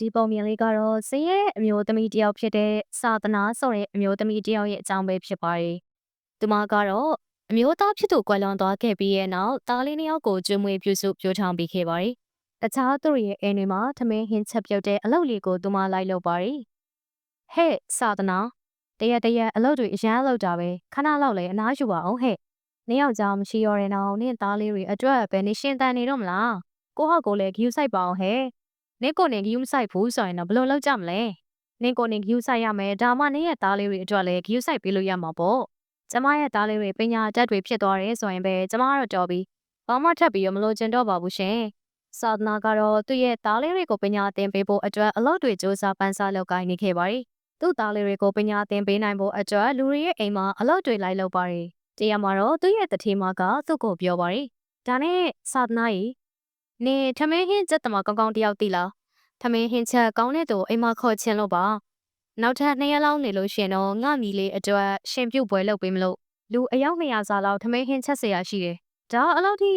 ဒီပုံမြင်လေးကတော့ဇင်ရဲ့အမျိုးသမီးတစ်ယောက်ဖြစ်တဲ့စာသနာဆိုတဲ့အမျိုးသမီးတစ်ယောက်ရဲ့အကြောင်းပဲဖြစ်ပါတယ်။သူမကတော့အမျိုးသားဖြစ်သူကွယ်လွန်သွားခဲ့ပြီးရဲ့နောက်သားလေးနှစ်ယောက်ကိုကျွေးမွေးပြုစုပျိုးထောင်ပေးခဲ့ပါတယ်။တခြားသူတို့ရဲ့အိမ်တွေမှာထမင်းဟင်းချက်ပြုတ်တဲ့အလုပ်လေးကိုသူမလိုက်လုပ်ပါတယ်။ဟဲ့စာသနာတရက်တရက်အလုပ်တွေအရန်လုပ်တာပဲခဏလောက်လေအနားယူပါအောင်ဟဲ့။နှစ်ယောက်ကြောင်မရှိရောတဲ့နောက်နင့်သားလေးတွေအတွက်ပဲနေရှင်တန်နေတော့မလား။ကိုဟောက်ကိုလည်းဂယူဆိုင်ပါအောင်ဟဲ့။ နင့်ကိုနေဂယူးမဆိုင်ဘူးဆိုရင်တော့ဘယ်လိုလုပ်ကြမလဲနင့်ကိုနေဂယူးဆိုင်ရမယ်ဒါမှနင့်ရဲ့သားလေးတွေအတွက်လည်းဂယူးဆိုင်ပေးလို့ရမှာပေါ့ကျမရဲ့သားလေးတွေပညာတတ်တွေဖြစ်သွားတယ်ဆိုရင်ပဲကျမကတော့တော်ပြီဘာမှထပ်ပြီးတော့မလို့ကျင်တော့ပါဘူးရှင်စာသနာကတော့သူ့ရဲ့သားလေးတွေကိုပညာသင်ပေးဖို့အတွက်အလုပ်တွေစူးစမ်းပန်းစားလုပ်ကိုင်နေခဲ့ပါတယ်သူ့သားလေးတွေကိုပညာသင်ပေးနိုင်ဖို့အတွက်လူတွေရဲ့အိမ်မှာအလုပ်တွေလိုက်လုပ်ပါတယ်တရားမှာတော့သူ့ရဲ့တတိမကသူ့ကိုပြောပါတယ်ဒါနဲ့စာသနာကြီး နေထမင်းဟင်းစက်တမကောင်းကောင်းတယောက်တီလားထမင်းဟင်းချက်ကောင်းတဲ့သူအိမ်မှာခေါ်ချင်လို့ပါနောက်ထပ်နှစ်ရက်လောက်နေလို့ရှင်တော့ငါမီလေးအတွက်ရှင်ပြုတ်ပွဲလုပ်ပေးမလို့လူအယောက်200စာလောက်ထမင်းဟင်းချက်เสียရရှိတယ်ဒါအလောက်ထိ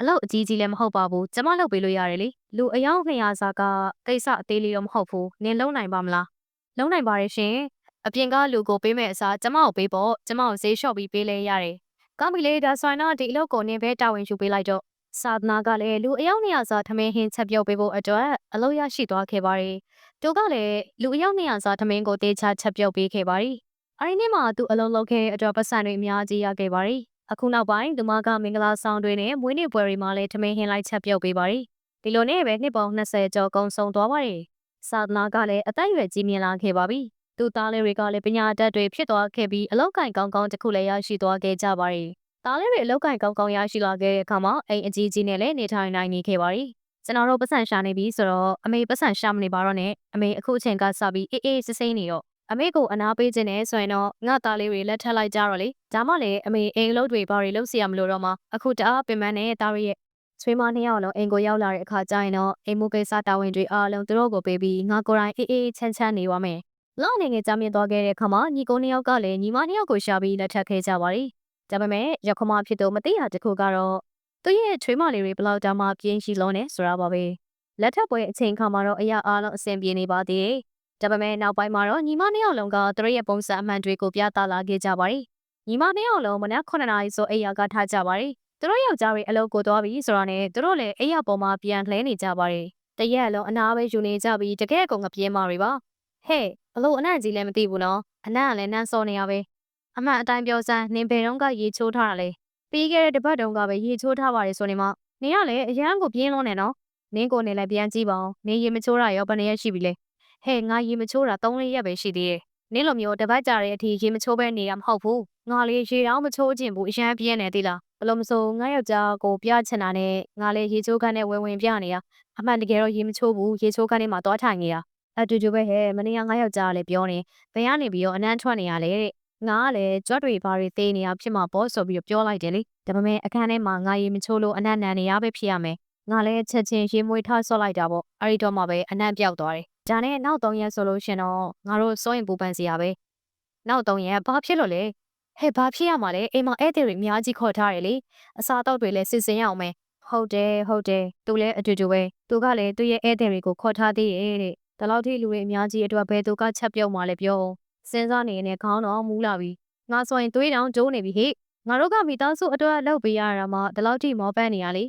အလောက်အကြီးကြီးလည်းမဟုတ်ပါဘူးကျမလုပ်ပေးလို့ရတယ်လေလူအယောက်200စာကကိစ္စအသေးလေးတော့မဟုတ်ဘူးနင်လုံးနိုင်ပါမလားလုံးနိုင်ပါတယ်ရှင်အပြင်ကလူကိုပေးမဲ့အစားကျမကိုပေးဖို့ကျမကိုဈေးလျှော့ပြီးပေးလဲရတယ်ကောင်းပြီလေဒါဆိုရင်တော့ဒီအလုပ်ကိုနင်ပဲတာဝန်ယူပေးလိုက်တော့ စာသနာကလည်းလူအယောက်200စာထမင်းဟင်းချက်ပြုတ်ပေးဖို့အတွက်အလုပ်ရရှိသွားခဲ့ပါတယ်။သူကလည်းလူအယောက်200စာထမင်းကိုတေချာချက်ပြုတ်ပေးခဲ့ပါတယ်။အဲဒီနေ့မှာသူအလုပ်လုပ်ခဲ့တဲ့အတွက်ပတ်စံတွေအများကြီးရခဲ့ပါတယ်။အခုနောက်ပိုင်းသူမကမင်္ဂလာဆောင်တွေနဲ့မွေးနေ့ပွဲတွေမှာလည်းထမင်းဟင်းလိုက်ချက်ပြုတ်ပေးပါတယ်။ဒီလိုနဲ့ပဲနှစ်ပေါင်း20ကျော်ကုန်ဆုံးသွားပါတယ်။စာသနာကလည်းအသက်အရွယ်ကြီးမြင့်လာခဲ့ပါပြီ။သူသားလေးတွေကလည်းပညာတတ်တွေဖြစ်သွားခဲ့ပြီးအလောက်ကင်ကောင်းကောင်းတစ်ခုလည်းရရှိသွားခဲ့ကြပါတယ်။ သားလေးတွေအလောက်ကင်ကောင်းကောင်းရရှိလာခဲ့တဲ့အခါမှာအိမ်အကြီးကြီးနဲ့လည်းနေထိုင်နိုင်နေခဲ့ပါတယ်။ကျွန်တော်တို့ပတ်စံရှာနေပြီဆိုတော့အမေပတ်စံရှာမနေပါတော့နဲ့အမေအခုအချိန်ကစပြီးအေးအေးစစ်စိမ့်နေတော့အမေကိုအနာပေးခြင်းနဲ့ဆိုရင်တော့ငါသားလေးတွေလက်ထပ်လိုက်ကြတော့လေဒါမှလည်းအမေအိမ်လုံးတွေဘာတွေလုပ်စီရမလို့တော့မှအခုတအားပင်ပန်းနဲ့သားရရဲ့ဆွေးမနှစ်ယောက်လုံးအိမ်ကိုရောက်လာတဲ့အခါကျရင်တော့အိမ်မကိစ္စတာဝန်တွေအားလုံးသူတို့ကိုပေးပြီးငါကိုယ်တိုင်အေးအေးချမ်းချမ်းနေပါမယ်လောက်နေငယ်ကြမြင့်သွားခဲ့တဲ့အခါမှာညီကိုနှစ်ယောက်ကလည်းညီမနှစ်ယောက်ကိုရှာပြီးလက်ထပ်ခဲ့ကြပါရီ ဒါပေမဲ့ရခမဖြစ်တော့မသိတာတခုကတော့သူ့ရဲ့ချွေးမလေးတွေဘလောက်တောင်မှပြင်းရှိလုံးနေဆိုတာပါပဲလက်ထပ်ပွဲအချိန်ခါမှာတော့အရာအားလုံးအဆင်ပြေနေပါသေးတယ်ဒါပေမဲ့နောက်ပိုင်းမှာတော့ညီမနှစ်ယောက်လုံးကသူတို့ရဲ့ပုံစံအမှန်တွေကိုပြသလာခဲ့ကြပါရီညီမနှစ်ယောက်လုံးမနက်9နာရီဆိုအိယာကထားကြပါရီသူတို့ယောက်ျားတွေအလုပ်ကိုသွားပြီးဆိုတာနဲ့သူတို့လည်းအိယာပေါ်မှာပြန်လှဲနေကြပါရီတရက်လုံးအနာပဲယူနေကြပြီးတကယ်ကောင်ကပြင်းမာတွေပါဟဲ့ဘလို့အနံ့ကြီးလည်းမသိဘူးနော်အနံ့ကလည်းနန်းစောနေရပဲ အမှန်အတိုင်းပြောစမ်းနင်ဘယ်တော့ကရေချိုးထားတာလဲပြီးခဲ့တဲ့တစ်ပတ်တုန်းကပဲရေချိုးထားပါတယ်ဆိုနေမှနင်ကလည်းအရန်ကိုပြင်းလုံးနေနော်နင်းကိုနေလည်းပြန်ကြည့်ပါဦးနင်ရေမချိုးတာရောဘယ်နှရက်ရှိပြီလဲဟဲ့ငါရေမချိုးတာ3ရက်ပဲရှိသေးတယ်နင်းလိုမျိုးတစ်ပတ်ကြာတဲ့အထိရေမချိုးပဲနေရမဟုတ်ဘူးငါလေးရေတောင်မချိုးခြင်းဘူးအရန်ပြင်းနေသေးလားဘလို့မဆိုငါယောက်ျားကိုပြချင်တာနဲ့ငါလည်းရေချိုးခန်းနဲ့ဝင်ဝင်ပြနေရအမှန်တကယ်တော့ရေမချိုးဘူးရေချိုးခန်းထဲမှာသွားထိုင်နေတာအတူတူပဲဟဲ့မနေ့ကငါယောက်ျားကလည်းပြောနေဘယ်ကနေပြီးတော့အနမ်းထွက်နေရလဲတဲ့ ငါကလည်းကြွက်တွေဘာတွေသေးနေရဖြစ်မှာပေါ့ဆိုပြီးတော့ပြောလိုက်တယ်လေဒါပေမဲ့အခန်းထဲမှာငါရေမချိုးလို့အနမ်းနန်နေရပဲဖြစ်ရမယ်ငါလည်းချက်ချင်းရေမွေးထားဆော့လိုက်တာပေါ့အဲ့ဒီတော့မှပဲအနမ်းပြောက်သွားတယ်ဒါနဲ့နောက်၃ရက်ဆိုလို့ရှင်တော့ငါတို့စိုးရင်ပူပန်စီရပဲနောက်၃ရက်ဘာဖြစ်လို့လဲဟဲ့ဘာဖြစ်ရမှာလဲအိမ်မှာဧည့်သည်တွေအများကြီးခေါ်ထားတယ်လေအစားအသောက်တွေလည်းစစ်စင်ရအောင်မယ်ဟုတ်တယ်ဟုတ်တယ်သူလည်းအတူတူပဲသူကလည်းသူ့ရဲ့ဧည့်သည်တွေကိုခေါ်ထားသေးတယ်တဲ့ဒါလောက်ထိလူတွေအများကြီးအတွက်ဘယ်သူကချက်ပြုတ်မှလဲပြော စဉ်းစားနေနေခေါင်းတော့မူးလာပြီငါဆိုရင်သွေးတောင်ကျိုးနေပြီဟေ့ငါတို့ကမိသားစုအတွက်လောက်ပေးရတာမှဒီလောက်ထိမောပန်းနေရလေ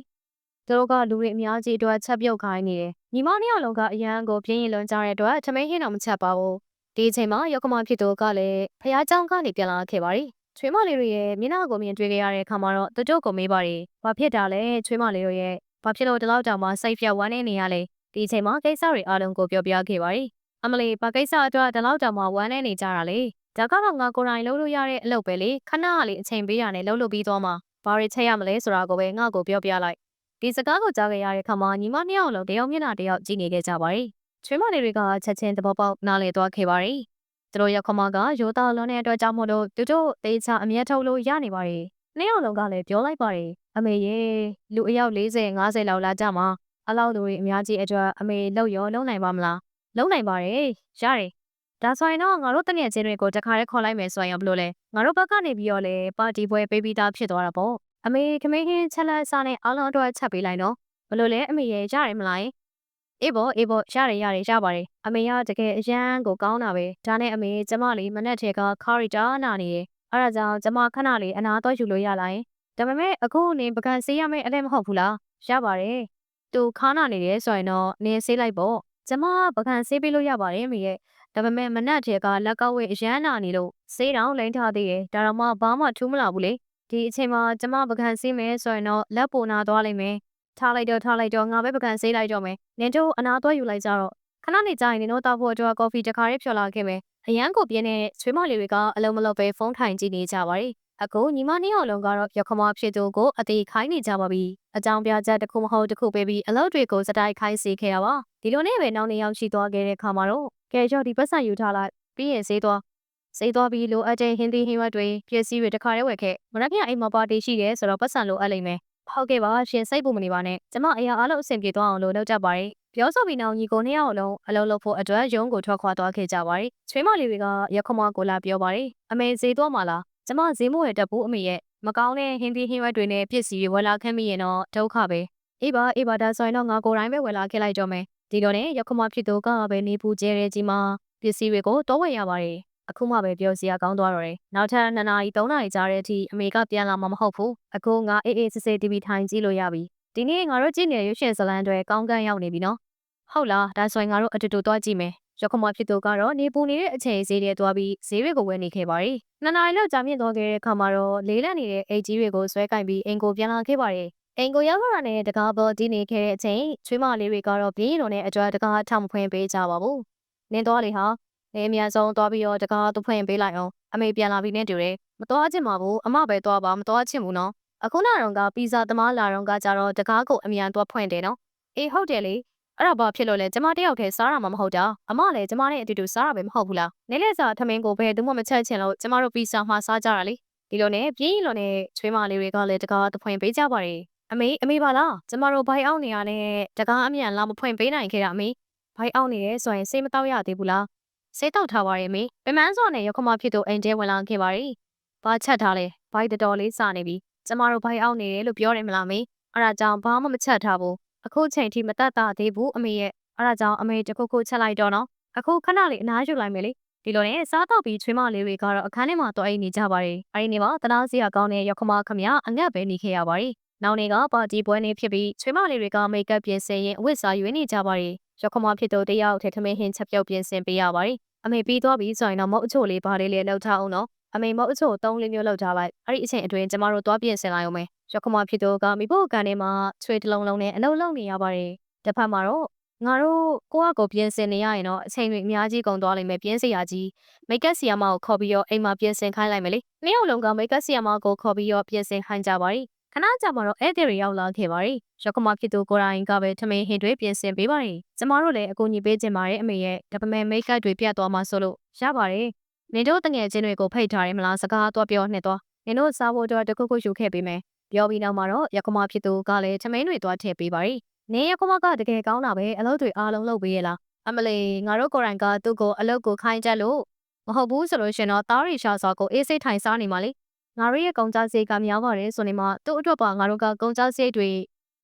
သူတို့ကလူတွေအများကြီးအတွက်ချက်ပြုတ်ခိုင်းနေတယ်ညီမနှစ်ယောက်လုံးကအရန်ကိုပြင်းရင်လွန်ကြတဲ့အတွက်ထမင်းဟင်းတော့မချက်ပါဘူးဒီအချိန်မှာယောက်ကမဖြစ်သူကလည်းဖះเจ้าကနေပြန်လာခဲ့ပါရီချွေးမလေးတို့ရဲ့မျက်နှာကိုမြင်တွေ့ခဲ့ရတဲ့အခါမှာတော့သူတို့ကိုမေးပါရီဘာဖြစ်တာလဲချွေးမလေးတို့ရဲ့ဘာဖြစ်လို့ဒီလောက်တောင်မှစိတ်ပြတ်ဝမ်းနေနေရလဲဒီအချိန်မှာကိစ္စတွေအားလုံးကိုပြောပြခဲ့ပါရီ အမလီဘာကိစ္စအတွက်ဒီလောက်တောင်မှဝမ်းနေနေကြတာလေဒါကတော့ငါကိုယ်တိုင်လုပ်လို့ရတဲ့အလုပ်ပဲလေခဏကလေးအချိန်ပေးရနဲ့လုပ်လို့ပြီးသွားမှာဘာတွေချက်ရမလဲဆိုတာကိုပဲငါ့ကိုပြောပြလိုက်ဒီစကားကိုကြားခဲ့ရတဲ့ခါမှာညီမနှစ်ယောက်လုံးတယောက်မျက်နှာတယောက်ကြည့်နေခဲ့ကြပါရီချွေးမလေးတွေကချက်ချင်းသဘောပေါက်နားလည်သွားခဲ့ပါရီသူတို့ရောက်ခမကရိုးသားလွန်တဲ့အတွက်ကြောင့်မို့လို့သူတို့တေချာအမျက်ထုတ်လို့ရနေပါရီနှစ်ယောက်လုံးကလည်းပြောလိုက်ပါရီအမေရေလူအယောက်40 50လောက်လာကြမှာအလောက်လူတွေအများကြီးအတွက်အမေလောက်ရောလုံးနိုင်ပါမလား လုံးနိုင်ပါတယ်ရတယ်ဒါဆိုရင်တော့ငါတို့တငယ်ချင်းတွေကိုတခါတည်းခေါ်လိုက်မယ်ဆိုရင်ဘယ်လိုလဲငါတို့ဘက်ကနေပြီးတော့လေပါတီပွဲပေးပြီးသားဖြစ်သွားတာပေါ့အမေခမင်းဟင်းချက်လက်စားနဲ့အားလုံးအတွက်ချက်ပေးလိုက်နော်ဘယ်လိုလဲအမေရဲ့ရတယ်မလားအေးပေါ့အေးပေါ့ရတယ်ရတယ်ရပါတယ်အမေကတကယ်အရန်ကိုကောင်းတာပဲဒါနဲ့အမေကျမလေးမနဲ့ထဲကခါရီတာနာနေတယ်အဲ့ဒါကြောင့်ကျမခဏလေးအနာတော့ယူလို့ရလားယင်ဒါပေမဲ့အခုနေပကံဆေးရမယ့်အလဲမဟုတ်ဘူးလားရပါတယ်သူခါနာနေတယ်ဆိုရင်တော့နင်းဆေးလိုက်ပေါ့ ကျမပကံဆေးပေးလို့ရပါတယ်မေရဲ့ဒါပေမဲ့မနဲ့ထဲကလက်ကောက်ဝဲအရန်နာနေလို့ဆေးတောင်လိမ့်ထားသေးတယ်ဒါတော့မှဘာမှထူးမလာဘူးလေဒီအချိန်မှာကျမပကံဆေးမယ်ဆိုရင်တော့လက်ပိုနာသွားလိမ့်မယ်ထားလိုက်တော့ထားလိုက်တော့ငါပဲပကံဆေးလိုက်တော့မယ်နင်တို့အနာတော့ယူလိုက်ကြတော့ခဏနေကြရင်နင်တို့တောက်ဖို့အတွက်ကော်ဖီတစ်ခါရေးဖြော်လာခဲ့မယ်အရန်ကိုပြင်းတဲ့ဆွေးမလေးတွေကအလုံးမလုံးပဲဖုန်းထိုင်ကြည့်နေကြပါတယ် အခုညီမနှစ်ယောက်လုံးကတော့ရခမဖြစ်သူကိုအသေးခိုင်းနေကြပါပြီအကြောင်းပြချက်တစ်ခုမဟုတ်တစ်ခုပေးပြီးအလုပ်တွေကိုစတိုက်ခိုင်းစေခဲ့တာပါဒီလိုနဲ့ပဲနောက်နေ့ရောက်ရှိသွားခဲ့တဲ့ခါမှာတော့ကဲကြော်ဒီပတ်စံယူထားလိုက်ပြီးရင်ဈေးသွားဈေးသွားပြီးလိုအပ်တဲ့ဟင်းသီးဟင်းရွက်တွေပစ္စည်းတွေတစ်ခါတည်းဝယ်ခဲ့မရက်ပြအိမ်မှာပါတီရှိတယ်ဆိုတော့ပတ်စံလိုအပ်လိမ့်မယ်ဟုတ်ကဲ့ပါရှင်စိတ်ပူမနေပါနဲ့ကျမအရာအားလုံးအဆင်ပြေသွားအောင်လို့လုပ်တတ်ပါတယ်ပြောဆိုပြီးနောက်ညီကိုနှစ်ယောက်အလုံးအလုံးလုပ်ဖို့အတွက်ရုံးကိုထွက်ခွာသွားခဲ့ကြပါတယ်ချွေးမလေးတွေကရခမကိုလာပြောပါတယ်အမေဈေးသွားမှာလား ကျမဈေးမဝယ်တတ်ဘူးအမေရဲ့မကောင်းတဲ့ဟင်းသီးဟင်းရွက်တွေနဲ့ပစ္စည်းတွေဝယ်လာခဲ့မိရင်တော့ဒုက္ခပဲအေးပါအေးပါဒါဆိုရင်တော့ငါကိုယ်တိုင်ပဲဝယ်လာခဲ့လိုက်တော့မယ်ဒီလိုနဲ့ရခမဖြစ်သူကပဲနေပူကျဲတဲ့ကြီးမှာပစ္စည်းတွေကိုတော့ဝယ်ရပါတယ်အခုမှပဲပြောစရာကောင်းသွားတော့တယ်နောက်ထပ်2နာရီ3နာရီကြာတဲ့အထိအမေကပြန်လာမှာမဟုတ်ဘူးအခုငါအေးအေးစစ်စစ် TV ထိုင်ကြည့်လို့ရပြီဒီနေ့ငါတို့ကြည့်နေတဲ့ရွှေရှင်ဇလန်တွေကောင်းကန်းရောက်နေပြီနော်ဟုတ်လားဒါဆိုရင်ငါတို့အတူတူသွားကြည့်မယ် ရခမဖြစ်သူကတော့နေပူနေတဲ့အချိန်ဈေးတွေသွားပြီးဈေးတွေကိုဝယ်နေခဲ့ပါတယ်နှစ်နာရီလောက်ကြာမြင့်သွားခဲ့တဲ့အခါမှာတော့လေးလန့်နေတဲ့အိတ်ကြီးတွေကိုဆွဲကင်ပြီးအင်ကိုပြန်လာခဲ့ပါတယ်အိမ်ကိုရောက်လာတဲ့တကားပေါ်တီးနေခဲ့တဲ့အချိန်ချွေးမလေးတွေကတော့ပြင်းရုံနဲ့အကြွားတကားထောင်ဖွင့်ပေးကြပါဘူးနင်းသွားလေဟာနေအများဆုံးသွားပြီးတော့တကားသူဖွင့်ပေးလိုက်အောင်အမေပြန်လာပြီးနဲ့တူတယ်မသွားချင်ပါဘူးအမပဲသွားပါမသွားချင်ဘူးနော်အခုနတော့ကပီဇာသမားလာတော့ကကြတော့တကားကိုအမြန်သွားဖွင့်တယ်နော်အေးဟုတ်တယ်လေ အဲ့ဒါဘာဖြစ်လို့လဲကျမတယောက်တည်းစားရမှာမဟုတ်တာအမလည်းကျမနဲ့အတူတူစားရပဲမဟုတ်ဘူးလားနေလက်စာထမင်းကိုဘယ်သူမှမချက်ချင်လို့ကျမတို့ပီဇာမှာစားကြတာလေဒီလိုနဲ့ပြင်းရင်လို့နဲ့ချွေးမလေးတွေကလည်းတကားသဖွင့်ပေးကြပါတယ်အမေအမေပါလားကျမတို့ဘိုင်အောင်နေရတဲ့တကားအမြန်လာမဖွင့်ပေးနိုင်ခဲ့တာအမေဘိုင်အောင်နေရဲဆိုရင်စိတ်မတော့ရသေးဘူးလားစိတ်တော့ထားပါရဲ့မေပမန်းစော်နဲ့ရခမဖြစ်သူအိမ်တဲဝင်လာခဲ့ပါရီဘာချက်ထားလဲဘိုက်တော်တော်လေးစနေပြီကျမတို့ဘိုင်အောင်နေတယ်လို့ပြောတယ်မလားမေအဲ့ဒါကြောင့်ဘာမှမချက်ထားဘူး အခုချိန်ထိမတတ်တာသေးဘူးအမေရဲ့အဲ့ဒါကြောင့်အမေတခုခုချက်လိုက်တော့နော်အခုခဏလေးအနားယူလိုက်မယ်လေဒီလိုနဲ့စားတော့ပြီးချွေးမလေးတွေကတော့အခန်းထဲမှာတော့အိမ်နေကြပါတယ်အဲ့ဒီနေ့မှာတနာစီရကောင်းတဲ့ရခမခမရအငတ်ပဲနေခဲ့ရပါတယ်နောက်နေ့ကပါတီပွဲနေ့ဖြစ်ပြီးချွေးမလေးတွေကမိတ်ကပ်ပြင်ဆင်ရင်အဝတ်စားယူနေကြပါတယ်ရခမဖြစ်တော့တယောက်ထဲထမင်းဟင်းချက်ပြုတ်ပြင်ဆင်ပေးရပါတယ်အမေပြီးသွားပြီဆိုရင်တော့မုတ်အချို့လေးဘာလေးလေးလောက်ထားအောင်နော် အမေမုတ်အချို့သုံးလေးမျိုးလောက်ထားလိုက်အဲ့ဒီအချိန်အတွင်းကျမတို့သွားပြင်ဆင်လိုက်အောင်မယ်ရခမဖြစ်တော့ကမိဖို့ကန်ထဲမှာချွေတလုံးလုံးနဲ့အလုံးလုံးနေရပါတယ်တစ်ဖက်မှာတော့ငါတို့ကိုကကိုပြင်ဆင်နေရရင်တော့အချိန်တွေအများကြီးကုန်သွားလိမ့်မယ်ပြင်စရာကြီးမိတ်ကပ်ဆီယာမကိုခေါ်ပြီးတော့အိမ်မှာပြင်ဆင်ခိုင်းလိုက်မယ်လေနှစ်ယောက်လုံးကမိတ်ကပ်ဆီယာမကိုခေါ်ပြီးတော့ပြင်ဆင်ခိုင်းကြပါရီခဏကြာမှတော့ဧည့်သည်တွေရောက်လာခဲ့ပါရီရခမဖြစ်သူကိုရိုင်းကပဲထမင်းဟင်တွေပြင်ဆင်ပေးပါရီကျမတို့လည်းအကူအညီပေးချင်ပါတယ်အမေရဲ့ဒါပေမဲ့မိတ်ကပ်တွေပြတ်သွားမှဆိုလို့ရပါတယ် နင်တို့တငယ်ချင်းတွေကိုဖိတ်ထားတယ်မလားစကားတော့ပြောနှစ်သွားနင်တို့စားဖို့အတွက်တခုခုယူခဲ့ပေးမယ်ပြောပြီးနောက်မှာတော့ရခမဖြစ်သူကလည်းထမင်းတွေသွားထည့်ပေးပါရီနင်းရခမကတကယ်ကောင်းတာပဲအလုပ်တွေအားလုံးလုပ်ပေးရလားအမလီငါတို့ကိုယ်တိုင်ကသူ့ကိုအလုပ်ကိုခိုင်းချက်လို့မဟုတ်ဘူးဆိုလို့ရှင်တော့တားရီရှာစောကိုအေးစိတ်ထိုင်စားနေမှာလေငါတို့ရဲ့ကုန်ကြစရိတ်ကများပါတယ်ဆိုနေမှသူ့အတွက်ပါငါတို့ကကုန်ကြစရိတ်တွေ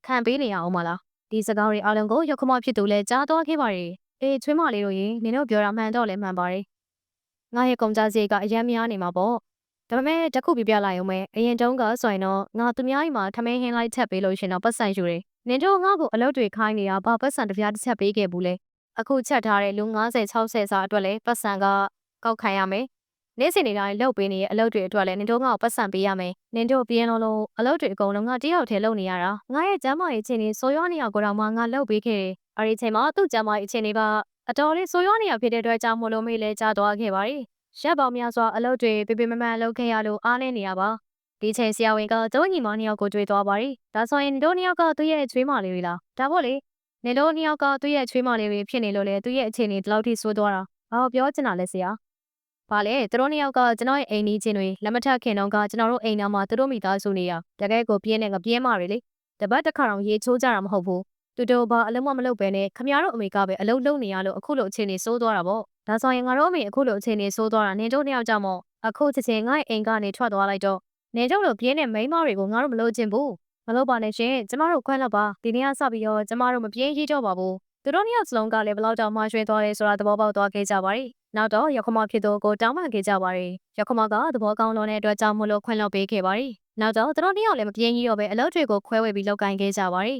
ခံပေးနေရအောင်မလားဒီစကားတွေအားလုံးကိုရခမဖြစ်သူလဲကြားတော့ခဲ့ပါရဲ့အေးချွေးမလေးတို့ရေနင်တို့ပြောတာမှန်တော့လဲမှန်ပါတယ် ငါရဲ့ကုန်ကြစရိတ်ကအရင်များနေမှာပေါ့ဒါပေမဲ့တခုပြပြလိုက်အောင်မယ်အရင်တုန်းကဆိုရင်တော့ငါသူများအိမ်မှာထမင်းဟင်းလိုက်ချက်ပေးလို့ရှင်တော့ပတ်စံယူတယ်နင်တို့ငါ့ကိုအလုပ်တွေခိုင်းနေတာဘာပတ်စံတစ်ပြားတစ်ချက်ပေးခဲ့ဘူးလဲအခုချက်ထားတဲ့လူ90 60စာအတွက်လည်းပတ်စံကကောက်ခံရမယ်နေ့စဉ်နေတိုင်းလုပ်ပေးနေတဲ့အလုပ်တွေအတွက်လည်းနင်တို့ငါ့ကိုပတ်စံပေးရမယ်နင်တို့ပြင်းလုံးလုံးအလုပ်တွေအကုန်လုံးငါတယောက်တည်းလုပ်နေရတာငါရဲ့ကျမ်းမာရေးချင်းနေဆိုရွာနေရကိုတော့မှငါလုပ်ပေးခဲ့တယ်အဲဒီချိန်မှာသူ့ကျမ်းမာရေးချင်းနေပါ အတော်လေးဆိုရွာနေရဖြစ်တဲ့အတွက်ကြောင့်မလို့မေးလဲကြားသွားခဲ့ပါရီရက်ပေါင်းများစွာအလုပ်တွေပြပြမမှန်လုပ်ခဲ့ရလို့အားနေနေရပါဒီချိန်ဆရာဝန်ကကျုံညီမနှစ်ယောက်ကိုတွေ့သွားပါရီဒါဆိုရင်တို့နှစ်ယောက်ကသူ့ရဲ့ချွေးမလေးတွေလားဒါပေါ့လေနေတို့နှစ်ယောက်ကသူ့ရဲ့ချွေးမလေးတွေဖြစ်နေလို့လေသူ့ရဲ့အခြေအနေဒီလောက်ထိဆိုးသွားတာဘာလို့ပြောချင်တာလဲဆရာဘာလဲသူတို့နှစ်ယောက်ကကျွန်တော်ရဲ့အိမ်ကြီးချင်းတွေလက်မထပ်ခင်တော့ကကျွန်တော်တို့အိမ်သားမှာသူတို့မိသားစုနေရတကယ်ကိုပြင်းနေကပြင်းမာတွေလေတပတ်တစ်ခါတော့ရေချိုးကြတာမဟုတ်ဘူး သူတို့ဘာအလုံးမမလုပ်ပဲနဲ့ခမရတို့အမေကပဲအလုံးလုံးနေရလို့အခုလိုအခြေအနေဆိုးသွားတာပေါ့ဒါဆိုရင်ငါတို့အမေအခုလိုအခြေအနေဆိုးသွားတာနေတို့နှစ်ယောက်ကြောင့်မို့အခုချက်ချင်းငါ့အိမ်ကနေထွက်သွားလိုက်တော့နေတို့လိုပြင်းတဲ့မိန်းမတွေကိုငါတို့မလို့ချင်ဘူးမလို့ပါနဲ့ရှင်ကျမတို့ခွန်းလောက်ပါဒီနေ့ကစပြီးတော့ကျမတို့မပြင်းရေးတော့ပါဘူးသူတို့နှစ်ယောက်စလုံးကလည်းဘလောက်တောင်မှရွှေသွားတယ်ဆိုတာသဘောပေါက်သွားခဲ့ကြပါတယ်။နောက်တော့ရခမဖြစ်သူကိုတောင်းပန်ခဲ့ကြပါတယ်။ရခမကသဘောကောင်းလွန်တဲ့အတွက်ကြောင့်မလို့ခွင့်လွှတ်ပေးခဲ့ပါတယ်။နောက်တော့သူတို့နှစ်ယောက်လည်းမပြင်းကြီးတော့ပဲအလုပ်တွေကိုခွဲဝေပြီးလုပ်ကိုင်ခဲ့ကြပါတယ်